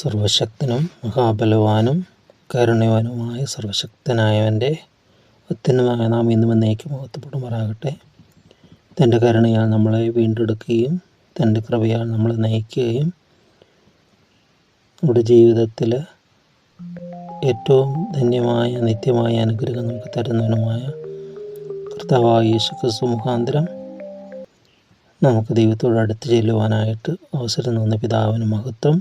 സർവശക്തനും മഹാബലവാനും കരുണവാനുമായ സർവശക്തനായവന്റെ അത്യുന്നതമായ നാം ഇന്നും എന്നേക്കും മുഖത്തപ്പെടുമാറാകട്ടെ തന്റെ കരുണയാൽ നമ്മളെ വീണ്ടെടുക്കുകയും തന്റെ കൃപയാൽ നമ്മളെ നയിക്കുകയും നമ്മുടെ ജീവിതത്തിൽ ഏറ്റവും ധന്യമായ നിത്യമായ അനുഗ്രഹം നമുക്ക് തരുന്നവനുമായ കർത്താവായ യേശുക്രിസ്തു മുഖാന്തരം നമുക്ക് ദൈവത്തോട് അടുത്ത് ചെല്ലുവാനായിട്ട് അവസരം തന്ന പിതാവിന് മഹത്വം.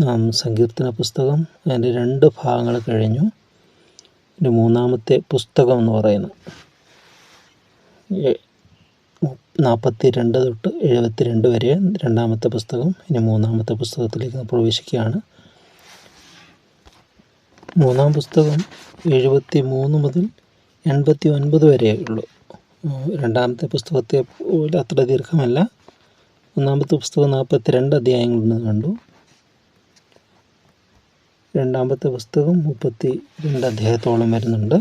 നാം സങ്കീർത്തന പുസ്തകം അതിന്റെ രണ്ട് ഭാഗങ്ങൾ കഴിഞ്ഞു. ഇതിന്റെ മൂന്നാമത്തെ പുസ്തകം എന്ന് പറയുന്നത് നാൽപ്പത്തി രണ്ട് തൊട്ട് എഴുപത്തി രണ്ട് വരെ രണ്ടാമത്തെ പുസ്തകം ഇനി മൂന്നാമത്തെ പുസ്തകത്തിലേക്ക് പ്രവേശിക്കുകയാണ്. മൂന്നാം പുസ്തകം എഴുപത്തി മൂന്ന് മുതൽ എൺപത്തി ഒൻപത് വരെ ഉള്ളൂ. രണ്ടാമത്തെ പുസ്തകത്തെ അത്ര ദീർഘമല്ല. ഒന്നാമത്തെ പുസ്തകം നാൽപ്പത്തി രണ്ട് അധ്യായങ്ങളുണ്ടെന്ന് കണ്ടു. രണ്ടാമത്തെ പുസ്തകം മുപ്പത്തി രണ്ട് അധ്യായത്തോളം വരുന്നുണ്ട്.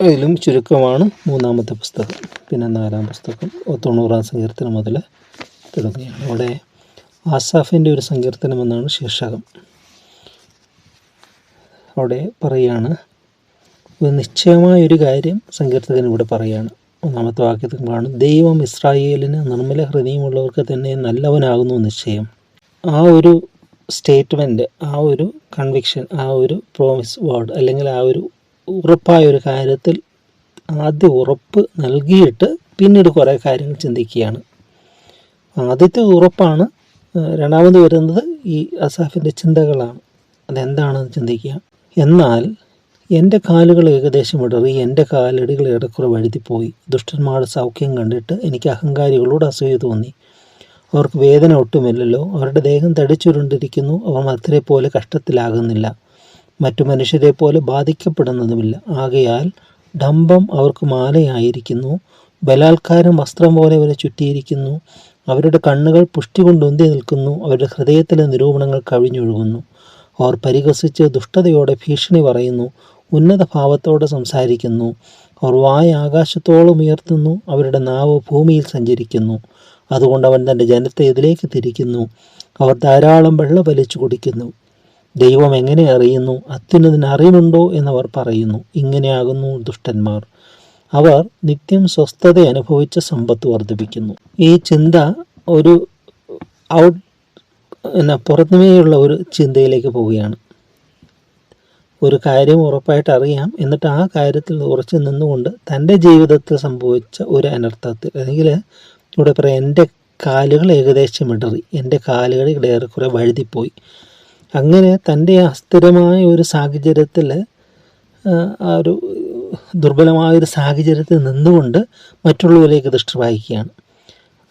അതിലും ചുരുക്കമാണ് മൂന്നാമത്തെ പുസ്തകം. പിന്നെ നാലാം പുസ്തകം തൊണ്ണൂറാം സങ്കീർത്തനം മുതൽ തുടങ്ങുകയാണ്. അവിടെ ആസാഫിന്റെ ഒരു സങ്കീർത്തനം എന്നാണ് ശീർഷകം. അവിടെ പറയുകയാണ് ഒരു നിശ്ചയമായ ഒരു കാര്യം സങ്കീർത്തകൻ ഇവിടെ പറയുകയാണ് ഒന്നാമത്തെ വാക്യത്തിൽ കാണും ദൈവം ഇസ്രായേലിന് നിർമ്മല ഹൃദയമുള്ളവർക്ക് തന്നെ നല്ലവനാകുന്നു നിശ്ചയം. ആ ഒരു സ്റ്റേറ്റ്മെന്റ് ആ ഒരു കൺവിക്ഷൻ ആ ഒരു പ്രോമിസ് വേർഡ് അല്ലെങ്കിൽ ആ ഒരു ഉറപ്പായ ഒരു കാര്യത്തിൽ ആദ്യ ഉറപ്പ് നൽകിയിട്ട് പിന്നീട് കുറേ കാര്യങ്ങൾ ചിന്തിക്കുകയാണ്. ആദ്യത്തെ ഉറപ്പാണ് രണ്ടാമത് വരുന്നത് ഈ അസാഫിന്റെ ചിന്തകളാണ്. അതെന്താണെന്ന് ചിന്തിക്കുക. എന്നാൽ എന്റെ കാലുകൾ ഏകദേശം ഇടറി എന്റെ കാലടികൾ ഏറെക്കുറെ വഴുതിപ്പോയി. ദുഷ്ടന്മാരുടെ സൗഖ്യം കണ്ടിട്ട് എനിക്ക് അഹങ്കാരികളോട് അസൂയ തോന്നി. അവർക്ക് വേദന ഒട്ടുമില്ലല്ലോ. അവരുടെ ദേഹം തടിച്ചുരുണ്ടിരിക്കുന്നു. അവർ മറ്റരെ പോലെ കഷ്ടത്തിലാകുന്നില്ല. മറ്റു മനുഷ്യരെ പോലെ ബാധിക്കപ്പെടുന്നതുമില്ല. ആകയാൽ ഡംബം അവർക്ക് മാലയായിരിക്കുന്നു. ബലാത്കാരം വസ്ത്രം പോലെ അവരെ ചുറ്റിയിരിക്കുന്നു. അവരുടെ കണ്ണുകൾ പുഷ്ടി കൊണ്ടുന്തി നിൽക്കുന്നു. അവരുടെ ഹൃദയത്തിലെ നിരൂപണങ്ങൾ കവിഞ്ഞൊഴുകുന്നു അവർ പരിഹസിച്ച് ദുഷ്ടതയോടെ ഭീഷണി പറയുന്നു. ഉന്നത ഭാവത്തോടെ സംസാരിക്കുന്നു. അവർ വായ ആകാശത്തോളം ഉയർത്തുന്നു. അവരുടെ നാവ് ഭൂമിയിൽ സഞ്ചരിക്കുന്നു. അതുകൊണ്ട് അവൻ തന്റെ ജനത്തെ ഇതിലേക്ക് തിരിക്കുന്നു. അവർ ധാരാളം വെള്ളം വലിച്ചു കുടിക്കുന്നു. ദൈവം എങ്ങനെ അറിയുന്നു? അത്യുന്നതിന് അറിവുണ്ടോ എന്നവർ പറയുന്നു. ഇങ്ങനെയാകുന്നു ദുഷ്ടന്മാർ. അവർ നിത്യം സ്വസ്ഥത അനുഭവിച്ച സമ്പത്ത് വർദ്ധിപ്പിക്കുന്നു. ഈ ചിന്ത ഒരു ഔട്ട് എന്നാ പുറത്തുമേയുള്ള ഒരു ചിന്തയിലേക്ക് പോവുകയാണ്. ഒരു കാര്യം ഉറപ്പായിട്ട് അറിയാം. എന്നിട്ട് ആ കാര്യത്തിൽ ഉറച്ചു നിന്നുകൊണ്ട് തന്റെ ജീവിതത്തിൽ സംഭവിച്ച ഒരു അനർത്ഥത്തിൽ അല്ലെങ്കിൽ ഇവിടെ പറയാം എന്റെ കാലുകൾ ഏകദേശം ഇടറി. എന്റെ കാലുകൾ ഇവിടെ ഏറെക്കുറെ വഴുതിപ്പോയി. അങ്ങനെ തന്റെ അസ്ഥിരമായ ഒരു സാഹചര്യത്തിൽ ആ ഒരു ദുർബലമായ ഒരു സാഹചര്യത്തിൽ നിന്നുകൊണ്ട് മറ്റുള്ളവരിലേക്ക് ദൃഷ്ടി വായിക്കുകയാണ്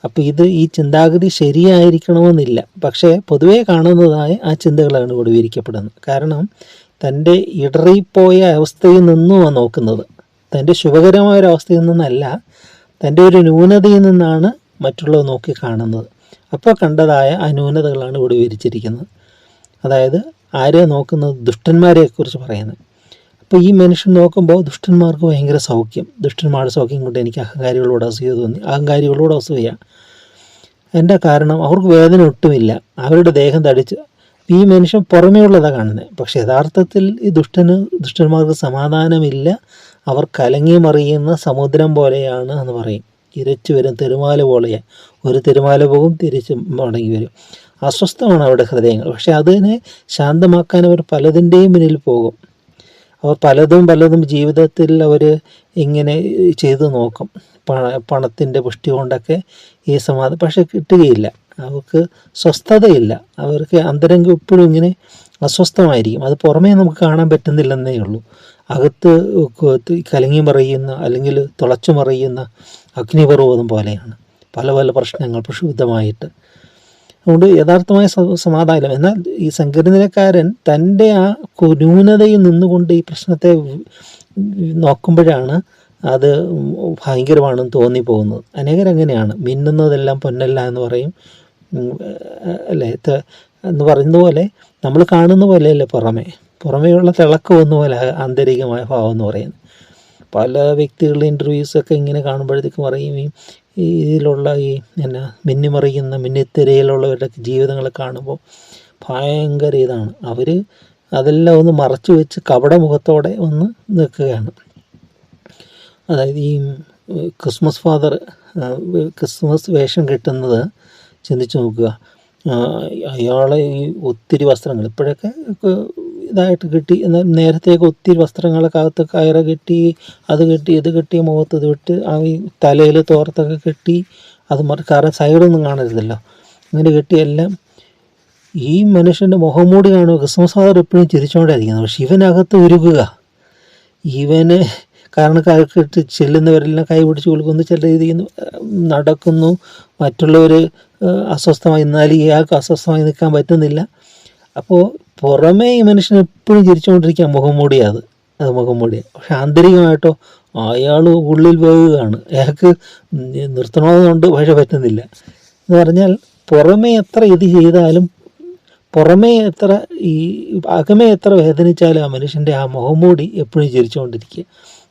അപ്പോൾ ഇത് ഈ ചിന്താഗതി ശരിയായിരിക്കണമെന്നില്ല. പക്ഷേ പൊതുവേ കാണുന്നതായ ആ ചിന്തകളാണ് ഇവിടെ വിവരിക്കപ്പെടുന്നത്. കാരണം തന്റെ ഇടറിപ്പോയ അവസ്ഥയിൽ നിന്നുമാണ് നോക്കുന്നത്. തന്റെ ശുഭകരമായ ഒരു നിന്നല്ല തന്റെ ഒരു ന്യൂനതയിൽ നിന്നാണ് മറ്റുള്ളവർ നോക്കി കാണുന്നത്. അപ്പോൾ കണ്ടതായ ആ ന്യൂനതകളാണ് ഇവിടെ വിവരിച്ചിരിക്കുന്നത്. അതായത് ആരെ നോക്കുന്നത് ദുഷ്ടന്മാരെക്കുറിച്ച് പറയുന്നത്. അപ്പോൾ ഈ മനുഷ്യൻ നോക്കുമ്പോൾ ദുഷ്ടന്മാർക്ക് ഭയങ്കര സൗഖ്യം. ദുഷ്ടന്മാരുടെ സൗഖ്യം കൊണ്ട് എനിക്ക് അഹങ്കാരികളോട് അസൂയ തോന്നി. അഹങ്കാരികളോട് അസൂയ. എന്റെ കാരണം? അവർക്ക് വേദന ഒട്ടുമില്ല. അവരുടെ ദേഹം തടിച്ച്. ഈ മനുഷ്യൻ പുറമേ ഉള്ളതാണ് കാണുന്നത്. പക്ഷേ യഥാർത്ഥത്തിൽ ഈ ദുഷ്ടന് ദുഷ്ടന്മാർക്ക് സമാധാനമില്ല. അവർ കലങ്ങി മറിയുന്ന സമുദ്രം പോലെയാണ് എന്ന് പറയും. തിരിച്ചു വരും തിരുമാല പോലെയാണ് ഒരു തിരുമാല പോകും തിരിച്ച് മടങ്ങി വരും. അസ്വസ്ഥമാണ് അവരുടെ ഹൃദയങ്ങൾ. പക്ഷെ അതിനെ ശാന്തമാക്കാൻ അവർ പലതിന്റെയും മുന്നിൽ പോകും. അവർ പലതും പലതും ജീവിതത്തിൽ അവർ ഇങ്ങനെ ചെയ്തു നോക്കും. പണ പണത്തിന്റെ പുഷ്ടി കൊണ്ടൊക്കെ ഈ സമാധാനം പക്ഷെ കിട്ടുകയില്ല. അവർക്ക് സ്വസ്ഥതയില്ല. അവർക്ക് അന്തരംഗം ഇപ്പോഴും ഇങ്ങനെ അസ്വസ്ഥമായിരിക്കും. അത് പുറമേ നമുക്ക് കാണാൻ പറ്റുന്നില്ലെന്നേ ഉള്ളൂ. അകത്ത് കലങ്ങി മറിയുന്ന അല്ലെങ്കിൽ തുളച്ചു മറിയുന്ന അഗ്നിപർവതം പോലെയാണ്. പല പല പ്രശ്നങ്ങൾ പ്രക്ഷുബ്ധമായിട്ട്. അതുകൊണ്ട് യഥാർത്ഥമായ സമാധാനം. എന്നാൽ ഈ സംഘടനക്കാരൻ തന്റെ ആ ന്യൂനതയിൽ നിന്നുകൊണ്ട് ഈ പ്രശ്നത്തെ നോക്കുമ്പോഴാണ് അത് ഭയങ്കരമാണെന്ന് തോന്നിപ്പോകുന്നത്. അനേകരങ്ങനെയാണ്. മിന്നുന്നതെല്ലാം പൊന്നല്ല എന്ന് പറയും. അല്ലേ? എന്ന് പറയുന്ന പോലെ നമ്മൾ കാണുന്ന പോലെയല്ലേ പുറമേ. പുറമേയുള്ള പോലെ ആന്തരികമായ ഭാവം എന്ന് പറയുന്നത് പല വ്യക്തികളുടെ ഇന്റർവ്യൂസൊക്കെ ഇങ്ങനെ കാണുമ്പോഴത്തേക്കും പറയും ഈ ഇതിലുള്ള ഈ എന്നാ മിന്നിമറിയുന്ന മിന്നിത്തിരയിലുള്ളവരുടെ ജീവിതങ്ങൾ കാണുമ്പോൾ ഭയങ്കര ഇതാണ്. അവർ അതെല്ലാം ഒന്ന് മറച്ചു വെച്ച് കപടമുഖത്തോടെ ഒന്ന് നിൽക്കുകയാണ്. അതായത് ഈ ക്രിസ്മസ് ഫാദർ ക്രിസ്മസ് വേഷം കിട്ടുന്നത് ചിന്തിച്ച് നോക്കുക. അയാളെ ഈ ഒത്തിരി വസ്ത്രങ്ങൾ ഇപ്പോഴൊക്കെ ഇതായിട്ട് കിട്ടി. എന്നാൽ നേരത്തേക്ക് ഒത്തിരി വസ്ത്രങ്ങളൊക്കെ അകത്ത് കയറ കെട്ടി അത് കെട്ടി ഇത് കെട്ടി മുഖത്ത് ഇത് വിട്ട് ആ ഈ തലയിൽ തോർത്തൊക്കെ കെട്ടി അത് മറി കാരണം സൈഡൊന്നും കാണരുതല്ലോ. അങ്ങനെ കെട്ടിയെല്ലാം ഈ മനുഷ്യന്റെ മുഖം മൂടി കാണുക ക്രിസ്മസ് ഫാദർ എപ്പോഴും ചിരിച്ചുകൊണ്ടായിരിക്കുന്നത് പക്ഷെ ഇവനകത്ത് ഉരുകുക. ഇവന് കാരണക്കാർക്കിട്ട് ചെല്ലുന്നവരെല്ലാം കൈ പിടിച്ച് കൊടുക്കുന്നു ചില രീതിയിൽ നടക്കുന്നു. മറ്റുള്ളവർ അസ്വസ്ഥമായി എന്നാലും ഇയാൾക്ക് അസ്വസ്ഥമായി നിൽക്കാൻ പറ്റുന്നില്ല. അപ്പോൾ പുറമേ ഈ മനുഷ്യൻ എപ്പോഴും ചിരിച്ചുകൊണ്ടിരിക്കുക മുഖം മൂടിയത്. അത് മുഖം മൂടിയ. പക്ഷെ ആന്തരികമായിട്ടോ അയാൾ ഉള്ളിൽ പോകുകയാണ് അയാൾക്ക് നിർത്തണമെന്നുണ്ട് പക്ഷെ പറ്റുന്നില്ല. എന്ന് പറഞ്ഞാൽ പുറമേ എത്ര ഇത് ചെയ്താലും പുറമേ എത്ര ഈ അകമേ എത്ര വേദനിച്ചാലും ആ മനുഷ്യന്റെ ആ മുഖംമൂടി എപ്പോഴും ചിരിച്ചുകൊണ്ടിരിക്കുക.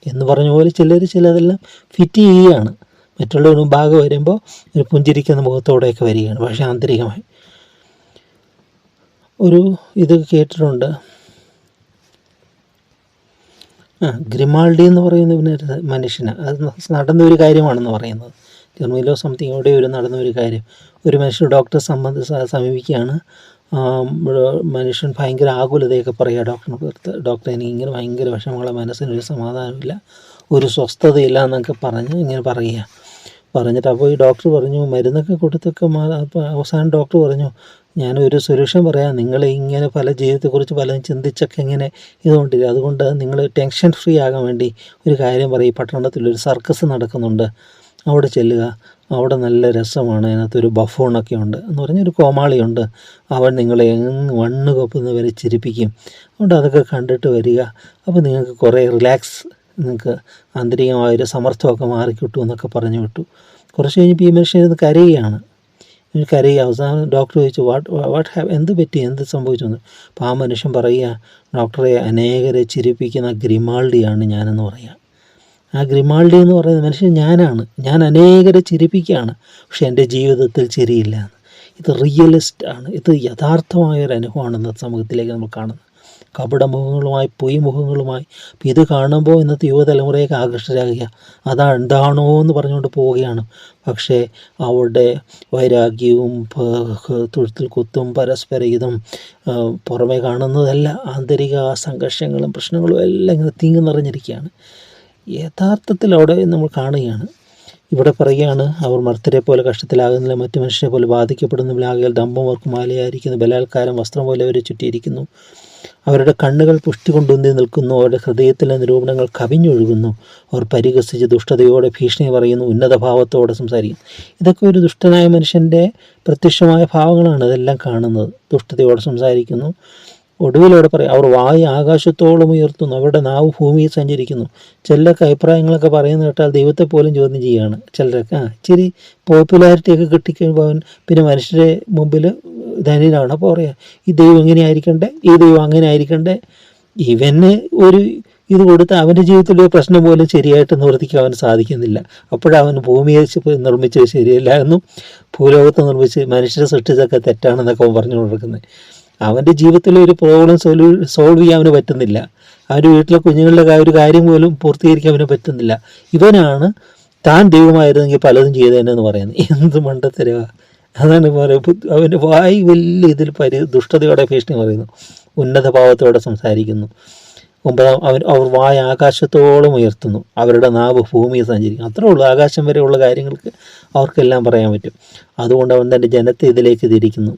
എന്ന് പറഞ്ഞ പോലെ ചിലർ ചിലതെല്ലാം ഫിറ്റ് ചെയ്യുകയാണ്. മറ്റുള്ളവർ ഭാഗം വരുമ്പോൾ ഒരു പുഞ്ചിരിക്കുന്ന മുഖത്തോടെയൊക്കെ വരികയാണ്. പക്ഷേ ആന്തരികമായി. ഒരു ഇത് കേട്ടിട്ടുണ്ട്. ആ ഗ്രിമാൾഡി എന്ന് പറയുന്ന പിന്നെ മനുഷ്യന്. അത് നടന്ന ഒരു കാര്യമാണെന്ന് പറയുന്നത്. ജർമ്മനിയിലോ സംതിങ് എവിടെ ഒരു നടന്ന ഒരു കാര്യം. ഒരു മനുഷ്യൻ ഡോക്ടറെ സംബന്ധ സമീപിക്കുകയാണ്. മനുഷ്യൻ ഭയങ്കര ആകുലതയൊക്കെ പറയുക. ഡോക്ടറിനെ കുറിച്ച് ഡോക്ടർ എനിക്ക് ഇങ്ങനെ ഭയങ്കര വിഷമങ്ങളെ. മനസ്സിനൊരു സമാധാനമില്ല. ഒരു സ്വസ്ഥതയില്ല എന്നൊക്കെ പറഞ്ഞ് ഇങ്ങനെ പറയുക. പറഞ്ഞിട്ട് അപ്പോൾ ഈ ഡോക്ടർ പറഞ്ഞു മരുന്നൊക്കെ കൊടുത്തൊക്കെ അവസാനം ഡോക്ടർ പറഞ്ഞു ഞാനൊരു സൊല്യൂഷൻ പറയാം. നിങ്ങൾ ഇങ്ങനെ പല ജീവിതത്തെക്കുറിച്ച് പലതും ചിന്തിച്ചൊക്കെ ഇങ്ങനെ ഇതുകൊണ്ടിരിക്കും അതുകൊണ്ട് നിങ്ങൾ ടെൻഷൻ ഫ്രീ ആകാൻ വേണ്ടി ഒരു കാര്യം പറയും. പട്ടണത്തിൽ ഒരു സർക്കസ് നടക്കുന്നുണ്ട്. അവിടെ ചെല്ലുക. അവിടെ നല്ല രസമാണ്. അതിനകത്തൊരു ബഫൂണൊക്കെ ഉണ്ട്. എന്ന് പറഞ്ഞൊരു കോമാളിയുണ്ട് അവൻ നിങ്ങളെ എങ്ങ് വണ്ണ് കൊപ്പുന്നവരെ ചിരിപ്പിക്കും. അതുകൊണ്ട് അതൊക്കെ കണ്ടിട്ട് വരിക. അപ്പോൾ നിങ്ങൾക്ക് കുറേ റിലാക്സ് നിങ്ങൾക്ക് ആന്തരികമായൊരു സമർത്ഥമൊക്കെ മാറിക്കിട്ടു എന്നൊക്കെ പറഞ്ഞു വിട്ടു. കുറച്ച് കഴിഞ്ഞപ്പോൾ ഈ മനുഷ്യൻ ഇത് കരയുകയാണ്. കരയുക. അവസാനം ഡോക്ടർ ചോദിച്ചു വാട്ട് വാട്ട് ഹാവ് എന്ത് പറ്റി? എന്ത് സംഭവിച്ചു എന്ന് അപ്പോൾ ആ മനുഷ്യൻ പറയുക ഡോക്ടറെ അനേകരെ ചിരിപ്പിക്കുന്ന ഗ്രിമാൾഡിയാണ് ഞാനെന്ന് പറയുക. ആ ഗ്രിമാൾഡി എന്ന് പറയുന്ന മനുഷ്യൻ ഞാനാണ്. ഞാൻ അനേകരെ ചിരിപ്പിക്കുകയാണ് പക്ഷെ എന്റെ ജീവിതത്തിൽ ചിരിയില്ല. ഇത് റിയലിസ്റ്റ് ആണ്. ഇത് യഥാർത്ഥമായ ഒരു അനുഭവമാണ് ഇന്നത്തെ സമൂഹത്തിലേക്ക് നമ്മൾ കാണുന്നത് കപടമുഖങ്ങളുമായി പൊയ് മുഖങ്ങളുമായി അപ്പോൾ ഇത് കാണുമ്പോൾ ഇന്നത്തെ യുവതലമുറയൊക്കെ ആകർഷകരാകുക അതാ എന്താണോ എന്ന് പറഞ്ഞുകൊണ്ട് പോവുകയാണ്. പക്ഷേ അവരുടെ വൈരാഗ്യവും തൊഴുത്തിൽ കുത്തും പരസ്പര ഇതും പുറമേ കാണുന്നതല്ല ആന്തരിക സംഘർഷങ്ങളും പ്രശ്നങ്ങളും എല്ലാം ഇങ്ങനെ തിങ്ങി നിറഞ്ഞിരിക്കുകയാണ്. യഥാർത്ഥത്തിൽ അവിടെ നമ്മൾ കാണുകയാണ് ഇവിടെ പറയുകയാണ് അവർ മർത്തരെ പോലെ കഷ്ടത്തിലാകുന്നില്ല മറ്റു മനുഷ്യരെ പോലെ ബാധിക്കപ്പെടുന്നില്ല ആകെ ഡംബമർക്ക് മാലയായിരിക്കുന്നു. ബലാത്കാരം വസ്ത്രം പോലെ അവരെ ചുറ്റിയിരിക്കുന്നു. അവരുടെ കണ്ണുകൾ പുഷ്ടി കൊണ്ടുന്തി നിൽക്കുന്നു. അവരുടെ ഹൃദയത്തിലെ നിരൂപണങ്ങൾ കവിഞ്ഞൊഴുകുന്നു. അവർ പരിഹസിച്ച് ദുഷ്ടതയോടെ ഭീഷണി പറയുന്നു. ഉന്നത ഭാവത്തോടെ സംസാരിക്കുന്നു. ഇതൊക്കെ ഒരു ദുഷ്ടനായ മനുഷ്യന്റെ പ്രത്യക്ഷമായ ഭാവങ്ങളാണ് ഇതെല്ലാം കാണുന്നത്. ദുഷ്ടതയോടെ സംസാരിക്കുന്നു. ഒടുവിലവിടെ പറയും അവർ വായ ആകാശത്തോളം ഉയർത്തുന്നു അവരുടെ നാവ് ഭൂമിയിൽ സഞ്ചരിക്കുന്നു. ചിലരൊക്കെ അഭിപ്രായങ്ങളൊക്കെ പറയുന്ന കേട്ടാൽ ദൈവത്തെ പോലും ചോദ്യം ചെയ്യുകയാണ് ചിലരൊക്കെ. ആ ഇച്ചിരി പോപ്പുലാരിറ്റിയൊക്കെ കിട്ടിക്കഴിയുമ്പോൾ അവൻ പിന്നെ മനുഷ്യരെ മുമ്പിൽ ധനിലാണ് അപ്പോൾ പറയാം ഈ ദൈവം ഇങ്ങനെ ആയിരിക്കണ്ടേ? ഈ ദൈവം അങ്ങനെ ആയിരിക്കണ്ടേ? ഇവന് ഒരു ഇത് കൊടുത്ത് അവന്റെ ജീവിതത്തിൽ പ്രശ്നം പോലും ശരിയായിട്ട് നിവർത്തിക്കാൻ അവന് സാധിക്കുന്നില്ല. അപ്പോഴവൻ ഭൂമിയെ നിർമ്മിച്ചത് ശരിയല്ല എന്നും ഭൂലോകത്ത് നിർമ്മിച്ച് മനുഷ്യരെ സൃഷ്ടിച്ചതൊക്കെ തെറ്റാണെന്നൊക്കെ അവൻ പറഞ്ഞു കൊടുക്കുന്നത് അവന്റെ ജീവിതത്തിലെ ഒരു പ്രോബ്ലം സോൾവ് സോൾവ് ചെയ്യാൻ അവന് പറ്റുന്നില്ല. അവന്റെ വീട്ടിലെ കുഞ്ഞുങ്ങളുടെ ഒരു കാര്യം പോലും പൂർത്തീകരിക്കാൻ അവന് പറ്റുന്നില്ല. ഇവനാണ് താൻ ദൈവമായിരുന്നെങ്കിൽ പലതും ചെയ്തതെന്ന് പറയുന്നത്. എന്ത് മണ്ടത്തരവ. അതാണ് പറയുന്നത്. അവന്റെ വായി വലിയ ഇതിൽ പരി ദുഷ്ടതയോടെ ഭീഷണി പറയുന്നു. ഉന്നത ഭാവത്തോടെ സംസാരിക്കുന്നു. ഒമ്പതാം അവൻ അവർ വായ ആകാശത്തോളം ഉയർത്തുന്നു. അവരുടെ നാവ് ഭൂമിയെ സഞ്ചരിക്കും അത്രേ ഉള്ളൂ. ആകാശം വരെയുള്ള കാര്യങ്ങൾക്ക് അവർക്കെല്ലാം പറയാൻ പറ്റും. അതുകൊണ്ട് അവൻ തന്റെ ജനത്തെ ഇതിലേക്ക് തിരിക്കുന്നു.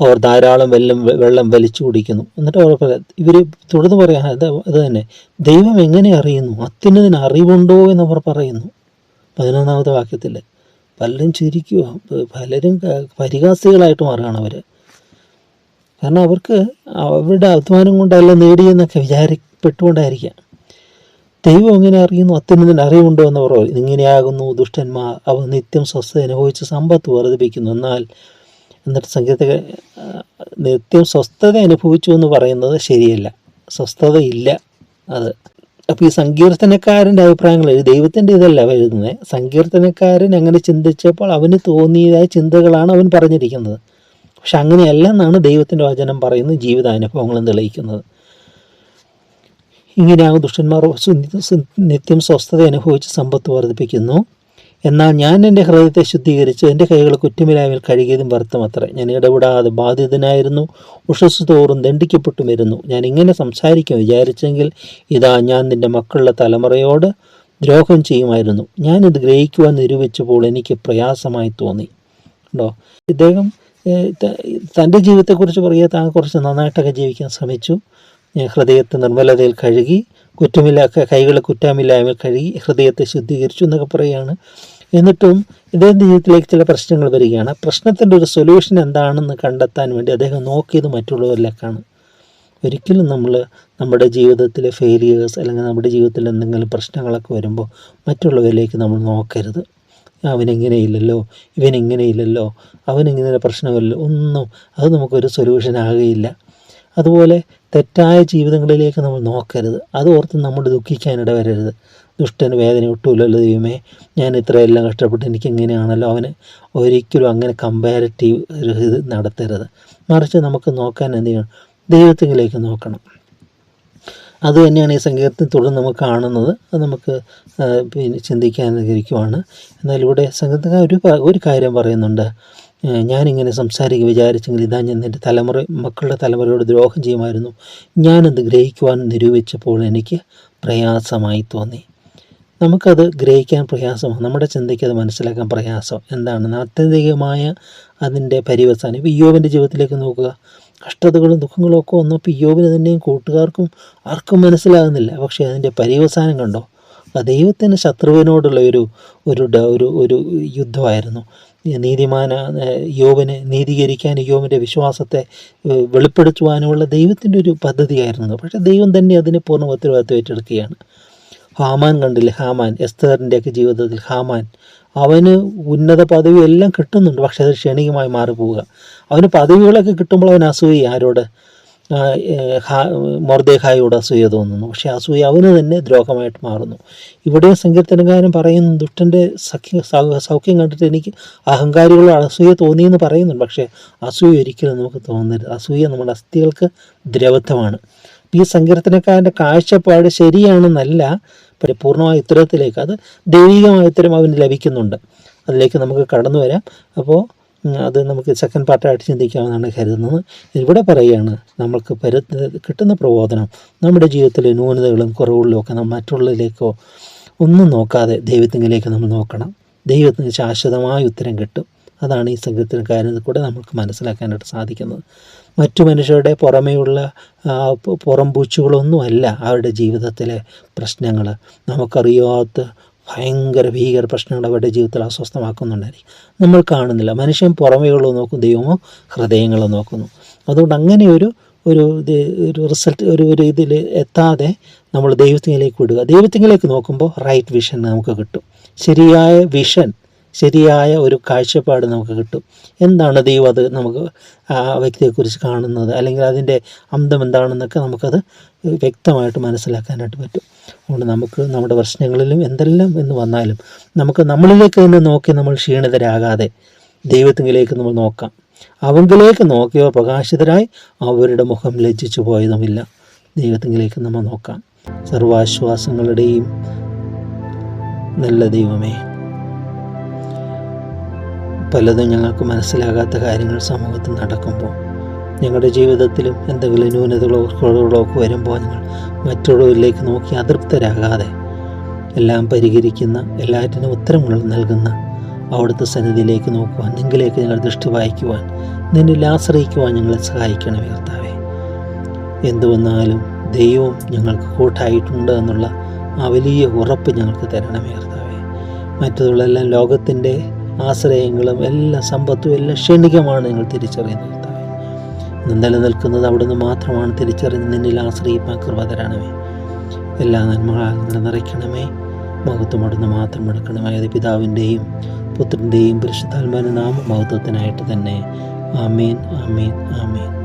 അവർ ധാരാളം വെള്ളം വെള്ളം വലിച്ചു കുടിക്കുന്നു. എന്നിട്ട് അവർ ഇവർ തുടർന്ന് പറയാം അത് തന്നെ. ദൈവം എങ്ങനെ അറിയുന്നു? അത്യുന്നതിന് അറിവുണ്ടോ എന്ന് അവർ പറയുന്നു. പതിനൊന്നാമത്തെ വാക്യത്തിൽ പലരും ചിരിക്കുക പലരും പരിഹാസികളായിട്ട് മാറുകയാണ് അവർ കാരണം അവർക്ക് അവരുടെ അധ്വാനം കൊണ്ടല്ല നേടിയെന്നൊക്കെ വിചാരിപ്പെട്ടുകൊണ്ടായിരിക്കാം ദൈവം എങ്ങനെ അറിയുന്നു? അത്യുന്നതിന് അറിവുണ്ടോ എന്നവർ പറയും. ഇങ്ങനെയാകുന്നു ദുഷ്ടന്മാർ അവർ നിത്യം സ്വസ്ഥത അനുഭവിച്ച് സമ്പത്ത് വർദ്ധിപ്പിക്കുന്നു. എന്നാൽ എന്നിട്ട് സംഗീതത്തെ നിത്യം സ്വസ്ഥത അനുഭവിച്ചു എന്ന് പറയുന്നത് ശരിയല്ല. സ്വസ്ഥത ഇല്ല അത്. അപ്പോൾ ഈ സങ്കീർത്തനക്കാരന്റെ അഭിപ്രായങ്ങൾ ദൈവത്തിന്റെ ഇതല്ല എഴുതുന്നത് സങ്കീർത്തനക്കാരൻ അങ്ങനെ ചിന്തിച്ചപ്പോൾ അവന് തോന്നിയതായ ചിന്തകളാണ് അവൻ പറഞ്ഞിരിക്കുന്നത്. പക്ഷെ അങ്ങനെയല്ല എന്നാണ് ദൈവത്തിന്റെ വചനം പറയുന്നത് ജീവിതാനുഭവങ്ങളും തെളിയിക്കുന്നത്. ഇങ്ങനെയാകും ദുഷ്ടന്മാർ നിത്യം സ്വസ്ഥത അനുഭവിച്ച് സമ്പത്ത് വർദ്ധിപ്പിക്കുന്നു. എന്നാൽ ഞാൻ എന്റെ ഹൃദയത്തെ ശുദ്ധീകരിച്ച് എന്റെ കൈകൾ കുറ്റമില്ലായ്മയിൽ കഴുകിയതും വ്യർത്ഥമത്രേ ഞാൻ ഇടപെടാതെ ബാധിതനായിരുന്നു ഉഷസ് തോറും ദണ്ഡിക്കപ്പെട്ടു വരുന്നു ഞാൻ ഇങ്ങനെ സംസാരിക്കാൻ വിചാരിച്ചെങ്കിൽ ഇതാ ഞാൻ നിന്റെ മക്കളുടെ തലമുറയോട് ദ്രോഹം ചെയ്യുമായിരുന്നു. ഞാനിത് ഗ്രഹിക്കുവാൻ നിരൂപിച്ചപ്പോൾ എനിക്ക് പ്രയാസമായി തോന്നി. ഉണ്ടോ? ഇദ്ദേഹം തന്റെ ജീവിതത്തെക്കുറിച്ച് പറയുക താൻ കുറച്ച് നന്നായിട്ടൊക്കെ ജീവിക്കാൻ ശ്രമിച്ചു. ഹൃദയത്തെ നിർമ്മലതയിൽ കഴുകി കുറ്റമില്ല കൈകളെ കുറ്റമില്ലായ്മ കഴുകി ഹൃദയത്തെ ശുദ്ധീകരിച്ചു എന്നൊക്കെ പറയുകയാണ് എന്നിട്ടും ഇദ്ദേഹത്തിന്റെ ജീവിതത്തിലേക്ക് ചില പ്രശ്നങ്ങൾ വരികയാണ്. പ്രശ്നത്തിന്റെ ഒരു സൊല്യൂഷൻ എന്താണെന്ന് കണ്ടെത്താൻ വേണ്ടി അദ്ദേഹം നോക്കിയത് മറ്റുള്ളവരിലേക്കാണ്. ഒരിക്കലും നമ്മൾ നമ്മുടെ ജീവിതത്തിലെ ഫെയിലിയേഴ്സ് അല്ലെങ്കിൽ നമ്മുടെ ജീവിതത്തിൽ എന്തെങ്കിലും പ്രശ്നങ്ങളൊക്കെ വരുമ്പോൾ മറ്റുള്ളവരിലേക്ക് നമ്മൾ നോക്കരുത്. അവനിങ്ങനെയില്ലല്ലോ ഇവനിങ്ങനെയില്ലല്ലോ അവനിങ്ങനെ പ്രശ്നമല്ലോ ഒന്നും അത് നമുക്കൊരു സൊല്യൂഷൻ ആകുകയില്ല. അതുപോലെ തെറ്റായ ജീവിതങ്ങളിലേക്ക് നമ്മൾ നോക്കരുത്. അത് ഓർത്ത് നമ്മൾ ദുഃഖിക്കാനിട വരരുത് ദുഷ്ടന് വേദന ഒട്ടുമില്ലല്ലോ ദൈവമേ. ഞാൻ ഇത്രയെല്ലാം കഷ്ടപ്പെട്ട് എനിക്ക് എങ്ങനെയാണല്ലോ അവന് ഒരിക്കലും അങ്ങനെ കമ്പാരിറ്റീവ് ഒരു ഇത് നടത്തരുത്. മറിച്ച് നമുക്ക് നോക്കാൻ എന്ത് ചെയ്യണം ദൈവത്തിലേക്ക് നോക്കണം. അത് തന്നെയാണ് ഈ സംഗീതത്തിൽ തുടർന്ന് നമുക്ക് കാണുന്നത്. അത് നമുക്ക് പിന്നെ ചിന്തിക്കാൻ ചിന്തിക്കാനിരിക്കുവാണ് എന്നാൽ ഇവിടെ സംഗീതക്കാർ ഒരു ഒരു കാര്യം പറയുന്നുണ്ട്. ഞാനിങ്ങനെ സംസാരിക്കുക വിചാരിച്ചെങ്കിൽ ഇതാ ഞാൻ എന്റെ തലമുറ മക്കളുടെ തലമുറയോട് ദ്രോഹം ചെയ്യുമായിരുന്നു. ഞാനത് ഗ്രഹിക്കുവാൻ നിരൂപിച്ചപ്പോൾ എനിക്ക് പ്രയാസമായി തോന്നി. നമുക്കത് ഗ്രഹിക്കാൻ പ്രയാസമാണ്. നമ്മുടെ ചിന്തയ്ക്ക് അത് മനസ്സിലാക്കാൻ പ്രയാസം. എന്താണ്? ആത്യന്തികമായ അതിന്റെ പരിവസാനം. ഇപ്പോൾ യോവിന്റെ ജീവിതത്തിലേക്ക് നോക്കുക. കഷ്ടതകളും ദുഃഖങ്ങളും ഒക്കെ വന്നപ്പോൾ യോവിന് തന്നെയും കൂട്ടുകാർക്കും ആർക്കും മനസ്സിലാകുന്നില്ല. പക്ഷേ അതിന്റെ പരിവസാനം കണ്ടോ? ദൈവത്തിന് ശത്രുവിനോടുള്ള ഒരു ഒരു ഒരു യുദ്ധമായിരുന്നു. നീതിമാന യോബിനെ നീതീകരിക്കാൻ യോബിന്റെ വിശ്വാസത്തെ വെളിപ്പെടുത്തുവാനുമുള്ള ദൈവത്തിന്റെ ഒരു പദ്ധതിയായിരുന്നു പക്ഷേ ദൈവം തന്നെ അതിന് പൂർണ ഉത്തരവാദിത്വം ഏറ്റെടുക്കുകയാണ്. ഹാമാൻ കണ്ടില്ല? ഹാമാൻ എസ്തറിന്റെയൊക്കെ ജീവിതത്തിൽ ഹാമാൻ. അവന് ഉന്നത പദവി എല്ലാം കിട്ടുന്നുണ്ട് പക്ഷേ അത് ക്ഷണികമായി മാറിപ്പോവുക. അവന് പദവികളൊക്കെ കിട്ടുമ്പോൾ അവൻ അസൂയ ആരോട്? മൊർദേഖായോട് അസൂയ തോന്നുന്നു. പക്ഷെ അസൂയ അവന് തന്നെ ദ്രോഹമായിട്ട് മാറുന്നു. ഇവിടെ സങ്കീർത്തനകാരൻ പറയുന്നു ദുഷ്ടന്റെ സഖ്യ സൗഖ്യം കണ്ടിട്ട് എനിക്ക് അഹങ്കാരികളോ അസൂയ തോന്നിയെന്ന് പറയുന്നുണ്ട്. പക്ഷേ അസൂയ ഒരിക്കലും നമുക്ക് തോന്നരുത്. അസൂയ നമ്മുടെ അസ്ഥികൾക്ക് ദ്രവത്വമാണ്. ഈ സങ്കീർത്തനക്കാരന്റെ കാഴ്ചപ്പാട് ശരിയാണെന്നല്ല പക്ഷേ പൂർണമായ ഉത്തരത്തിലേക്ക് അത് ദൈവികമായ ഉത്തരം അവന് ലഭിക്കുന്നുണ്ട്. അതിലേക്ക് നമുക്ക് കടന്നു വരാം. അപ്പോൾ അത് നമുക്ക് സെക്കൻഡ് പാർട്ടായിട്ട് ചിന്തിക്കാമെന്നാണ് കരുതുന്നത്. ഇവിടെ പറയുകയാണ് നമ്മൾക്ക് പരു കിട്ടുന്ന പ്രബോധനം നമ്മുടെ ജീവിതത്തിലെ ന്യൂനതകളും കുറവുകളിലും ഒക്കെ നാം മറ്റുള്ളതിലേക്കോ ഒന്നും നോക്കാതെ ദൈവത്തിങ്കിലേക്ക് നമ്മൾ നോക്കണം. ദൈവത്തിന് ശാശ്വതമായ ഉത്തരം കിട്ടും. അതാണ് ഈ സംഘത്തിനക്കാരിൽ കൂടെ നമുക്ക് മനസ്സിലാക്കാനായിട്ട് സാധിക്കുന്നത്. മറ്റു മനുഷ്യരുടെ പുറമേയുള്ള പുറംപൂച്ചുകളൊന്നുമല്ല അവരുടെ ജീവിതത്തിലെ പ്രശ്നങ്ങൾ നമുക്കറിയാത്ത ഭയങ്കര ഭീകര പ്രശ്നങ്ങൾ അവരുടെ ജീവിതത്തിൽ അസ്വസ്ഥമാക്കുന്നുണ്ടായിരിക്കും. നമ്മൾ കാണുന്നില്ല. മനുഷ്യൻ പുറമേയുള്ളത് നോക്കും ദൈവമോ ഹൃദയങ്ങളോ നോക്കുന്നു. അതുകൊണ്ട് അങ്ങനെ ഒരു ഒരു ഇത് ഒരു റിസൾട്ട് ഒരു ഒരു ഇതിൽ എത്താതെ നമ്മൾ ദൈവത്തിലേക്ക് വിടുക. ദൈവത്തിലേക്ക് നോക്കുമ്പോൾ റൈറ്റ് വിഷൻ നമുക്ക് കിട്ടും. ശരിയായ വിഷൻ ശരിയായ ഒരു കാഴ്ചപ്പാട് നമുക്ക് കിട്ടും. എന്താണ് ദൈവം അത് നമുക്ക് ആ വ്യക്തിയെക്കുറിച്ച് കാണുന്നത്? അല്ലെങ്കിൽ അതിന്റെ അന്തം എന്താണെന്നൊക്കെ നമുക്കത് വ്യക്തമായിട്ട് മനസ്സിലാക്കാനായിട്ട് പറ്റും. അതുകൊണ്ട് നമുക്ക് നമ്മുടെ പ്രശ്നങ്ങളിലും എന്തെല്ലാം എന്ന് വന്നാലും നമുക്ക് നമ്മളിലേക്ക് തന്നെ നോക്കി നമ്മൾ ക്ഷീണിതരാകാതെ ദൈവത്തിങ്കിലേക്ക് നമ്മൾ നോക്കാം. അവങ്കിലേക്ക് നോക്കിയോ പ്രകാശിതരായി അവരുടെ മുഖം ലജ്ജിച്ചു പോയതുമില്ല. ദൈവത്തിങ്കിലേക്ക് നമ്മൾ നോക്കാം. സർവാശ്വാസങ്ങളുടെയും നല്ല ദൈവമേ. പലതും ഞങ്ങൾക്ക് മനസ്സിലാകാത്ത കാര്യങ്ങൾ സമൂഹത്തിൽ നടക്കുമ്പോൾ ഞങ്ങളുടെ ജീവിതത്തിലും എന്തെങ്കിലും ന്യൂനതകളോ കുറവുകളോ ഒക്കെ വരുമ്പോൾ ഞങ്ങൾ മറ്റുള്ളവരിലേക്ക് നോക്കി അതൃപ്തരാകാതെ എല്ലാം പരിഹരിക്കുന്ന എല്ലാറ്റിനും ഉത്തരങ്ങൾ നൽകുന്ന അവിടുത്തെ സന്നിധിയിലേക്ക് നോക്കുവാൻ നിങ്ങളിലേക്ക് ഞങ്ങൾ ദൃഷ്ടി വായിക്കുവാൻ നിന്നിൽ ആശ്രയിക്കുവാൻ ഞങ്ങളെ സഹായിക്കണം ഉയർത്താവേ എന്തു വന്നാലും ദൈവം ഞങ്ങൾക്ക് കൂട്ടായിട്ടുണ്ട് എന്നുള്ള ആ വലിയ ഉറപ്പ് ഞങ്ങൾക്ക് തരണം ഉയർത്താവേ മറ്റതുള്ളെല്ലാം ലോകത്തിന്റെ ആശ്രയങ്ങളും എല്ലാ സമ്പത്തും എല്ലാ ക്ഷണികമാണ് നിങ്ങൾ തിരിച്ചറിയുന്നത് നിലനിൽക്കുന്നത് അവിടെ നിലനിൽക്കുന്നത് അവിടുന്ന് മാത്രമാണ് തിരിച്ചറിഞ്ഞ് നിന്നിൽ ആശ്രയിപ്പാൻ കൃപ തരണമേ എല്ലാ നന്മകളാൽ നിറയ്ക്കണമേ. മഹത്വം അവിടുന്ന് മാത്രം എടുക്കണമേ. അത് പിതാവിന്റെയും പുത്രന്റെയും പരിശുദ്ധാത്മാവിന്റെ നാമ മഹത്വത്തിനായിട്ട് തന്നെ. ആമീൻ ആമീൻ ആമേൻ.